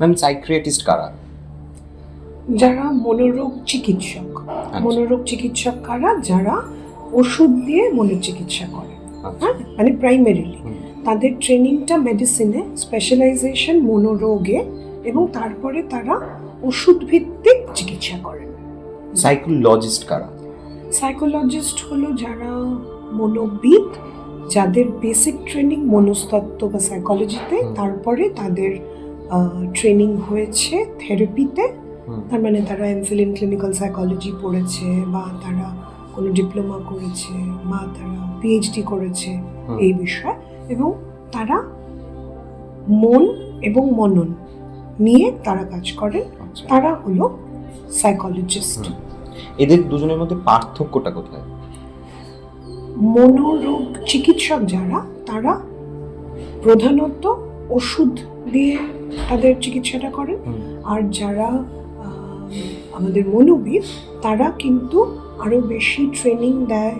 Ma'am psychiatrist কারা? যারা মনোরোগ চিকিৎসক। মনোরোগ চিকিৎসক কারা? যারা ওষুধ দিয়ে মনের চিকিৎসা করে। আচ্ছা। হ্যাঁ? মানে প্রাইমারিলি তাদের ট্রেনিংটা মেডিসিনে স্পেশালাইজেশন মনোরোগে এবং তারপরে তারা ওষুধ ভিত্তিক চিকিৎসা করেন। সাইকোলজিস্ট কারা? সাইকোলজিস্ট হলো যারা মনোবিদ যাদের বেসিক ট্রেনিং মনস্তত্ত্ব বা সাইকোলজিতে তারপরে তাদের ট্রেনিং হয়েছে থেরাপিতে তার মানে তারা এমফিল ক্লিনিক্যাল সাইকোলজি পড়েছে বা তারা কোনো ডিপ্লোমা করেছে বা তারা পিএইচডি করেছে এই বিষয়ে। এবং তারা মন এবং মনন নিয়ে তারা কাজ করেন। আচ্ছা। তারা হলো সাইকোলজিস্ট এদের দুজনের মধ্যে পার্থক্যটা কোথায়? মনোরোগ চিকিৎসক যারা তারা প্রধানত ওষুধ দিয়ে তাদের চিকিৎসাটা করে। আর যারা আমাদের মনোবিদ তারা কিন্তু আরও বেশি ট্রেনিং দেয়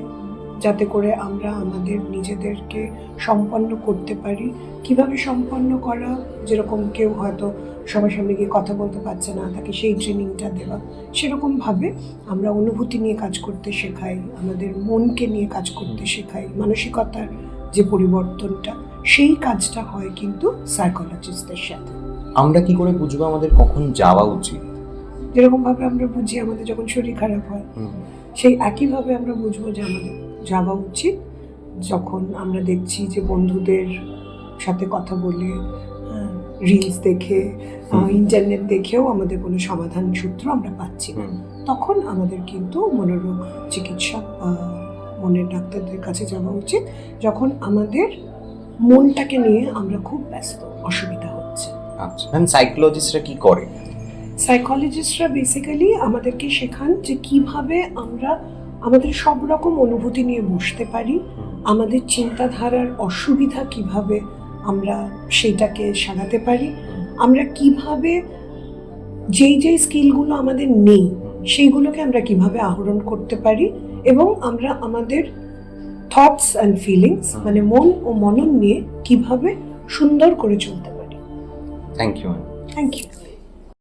যাতে করে আমরা আমাদের নিজেদেরকে সম্পন্ন করতে পারি। কীভাবে সম্পন্ন করা? যেরকম কেউ হয়তো সবার সামনে গিয়ে কথা বলতে পারছে না তাকে সেই ট্রেনিংটা দেওয়া। সেরকমভাবে আমরা অনুভূতি নিয়ে কাজ করতে শেখাই আমাদের মনকে নিয়ে কাজ করতে শেখাই মানসিকতার যে পরিবর্তনটা। সেই কাজটা হয় কিন্তু সাইকোলজিস্টদের সাথে। আমরা কি করে বুঝব আমাদের কখন যাওয়া উচিত? যেরকমভাবে আমরা বুঝি আমাদের যখন শরীর খারাপ হয়। সেই একইভাবে আমরা বুঝব যে আমাদের যাওয়া উচিত। যখন আমরা দেখছি যে বন্ধুদের সাথে কথা বলে রিলস দেখে ইন্টারনেট দেখেও আমাদের কোনো সমাধান সূত্র আমরা পাচ্ছি না। তখন আমাদের কিন্তু মনোরোগ চিকিৎসক মনের ডাক্তারদের কাছে যাওয়া উচিত। যখন আমাদের মনটাকে নিয়ে আমরা খুব ব্যস্ত অসুবিধা হচ্ছে। আচ্ছা ম্যাম সাইকোলজিস্টরা কি করে? সাইকোলজিস্টরা বেসিক্যালি আমাদেরকে শেখান যে কীভাবে আমরা আমাদের সব রকম অনুভূতি নিয়ে বসতে পারি আমাদের চিন্তাধারার অসুবিধা কীভাবে আমরা সেইটাকে সারাতে পারি আমরা কীভাবে যেই যেই স্কিলগুলো আমাদের নেই সেইগুলোকে আমরা কীভাবে আহরণ করতে পারি এবং আমরা আমাদের থটস অ্যান্ড ফিলিংস মানে মন ও মনন নিয়ে কীভাবে সুন্দর করে চলতে পারি। Thank you thank you